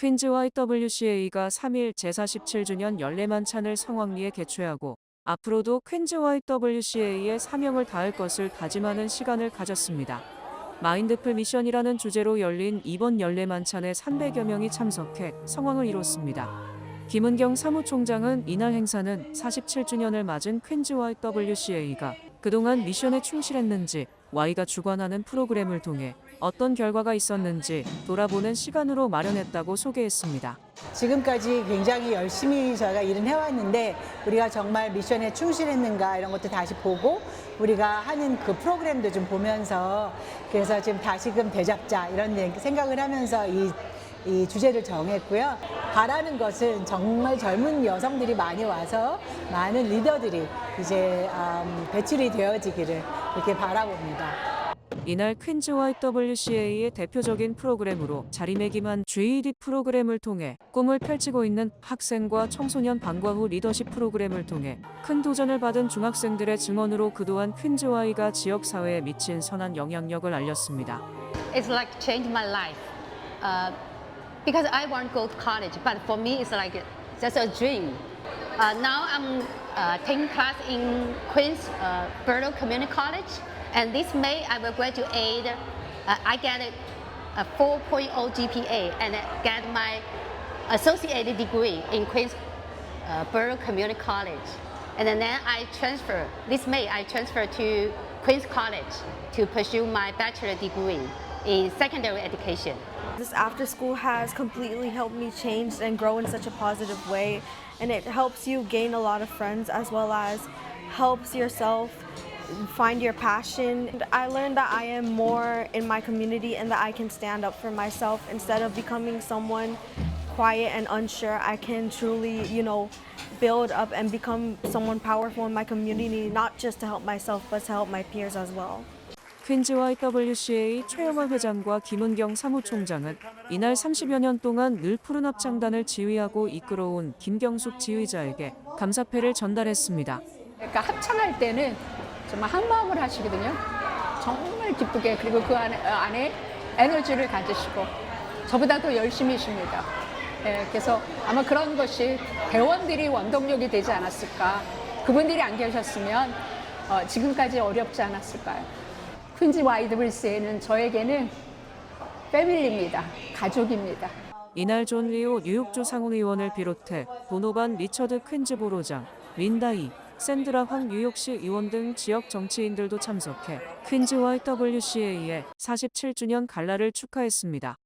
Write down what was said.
퀸즈 YWCA가 3일 제47주년 연례만찬을 성황리에 개최하고 앞으로도 퀸즈 YWCA에 사명을 다할 것을 다짐하는 시간을 가졌습니다. 마인드풀 미션이라는 주제로 열린 이번 연례만찬에 300여 명이 참석해 성황을 이뤘습니다. 김은경 사무총장은 이날 행사는 47주년을 맞은 퀸즈 YWCA가 그동안 미션에 충실했는지 Y가 주관하는 프로그램을 통해 어떤 결과가 있었는지 돌아보는 시간으로 마련했다고 소개했습니다. 지금까지 굉장히 열심히 저희가 일은 해왔는데 우리가 정말 미션에 충실했는가 이런 것도 다시 보고 우리가 하는 그 프로그램도 좀 보면서 그래서 지금 다시금 되잡자 이런 생각을 하면서 이, 이 주제를 정했고요. 바라는 것은 정말 젊은 여성들이 많이 와서 많은 리더들이 이제 음, 배출이 되어지기를 이렇게 바라봅니다. 이날 퀸즈 YWCA의 대표적인 프로그램으로 자리매김한 GED 프로그램을 통해 꿈을 펼치고 있는 학생과 청소년 방과 후 리더십 프로그램을 통해 큰 도전을 받은 중학생들의 증언으로 그동안 퀸즈 Y가 지역 사회에 미친 선한 영향력을 알렸습니다. it's like changed my life uh, because I want to go to college, but for me it's like just a dream. Uh, now I'm uh, taking class in Queens uh, Burnham Community College, and this May I will graduate. Uh, I get a, a 4.0 GPA and get my associate degree in Queens uh, Community College. And then I transfer, this May I transfer to Queens College to pursue my bachelor degree in secondary education. This after school has completely helped me change and grow in such a positive way, and it helps you gain a lot of friends as well as helps yourself find your passion. I learned that I am more in my community and that I can stand up for myself instead of becoming someone quiet and unsure. I can truly, you know, build up and become someone powerful in my community, not just to help myself, but to help my peers as well. 퀸즈 YWCA 최영월 회장과 김은경 사무총장은 이날 30여 년 동안 늘 푸른 합창단을 지휘하고 이끌어온 김경숙 지휘자에게 감사패를 전달했습니다. 그러니까 합창할 때는 정말 한 마음을 하시거든요. 정말 기쁘게 그리고 그 안에, 어, 안에 에너지를 가지시고 저보다도 열심히십니다. 예, 그래서 아마 그런 것이 대원들이 원동력이 되지 않았을까. 그분들이 안 계셨으면 어, 지금까지 어렵지 않았을까요? 퀸즈 YWCA는 저에게는 패밀리입니다. 가족입니다. 이날 존 리오 뉴욕주 상원 의원을 비롯해 도노반 리처드 퀸즈 보로장, 린다이, 샌드라 황 뉴욕시 의원 등 지역 정치인들도 참석해 퀸즈 YWCA의 47주년 갈라를 축하했습니다.